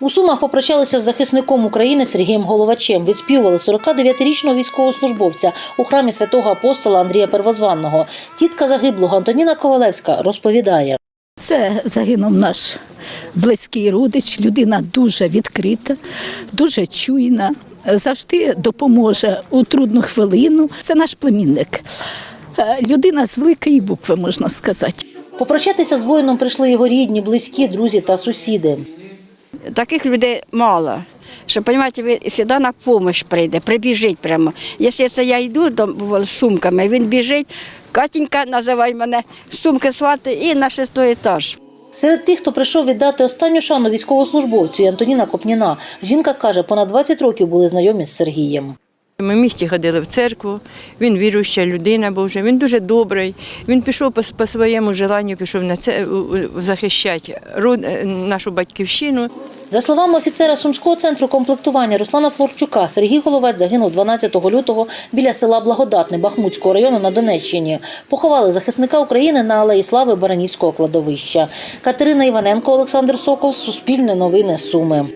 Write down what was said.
У Сумах попрощалися з захисником України Сергієм Головачем. Відспівували 49-річного військовослужбовця у храмі святого апостола Андрія Первозванного. Тітка загиблого Антоніна Ковалевська розповідає. Це загинув наш близький родич, людина дуже відкрита, дуже чуйна, завжди допоможе у трудну хвилину. Це наш племінник. Е, Людина з великої букви, можна сказати. Попрощатися з воїном прийшли його рідні, близькі, друзі та сусіди. Таких людей мало. Що, розумієте, він завжди на допомогу прийде, прибіжить прямо. Якщо це я йду до, з сумками, він біжить, Катінька називає мене, сумки свати і на шестий етаж. Серед тих, хто прийшов віддати останню шану військовослужбовцю і Антоніна Копніна, жінка каже, понад 20 років були знайомі з Сергієм. Ми в місті ходили в церкву, він віруюча людина був вже, він дуже добрий. Він пішов по, по своєму желанню, пішов на це захищати е, нашу батьківщину. За словами офіцера Сумського центру комплектування Руслана Флорчука, Сергій Головець загинув 12 лютого біля села Благодатне Бахмутського району на Донеччині. Поховали захисника України на алеї слави Баранівського кладовища. Катерина Іваненко, Олександр Сокол, Суспільне новини Суми.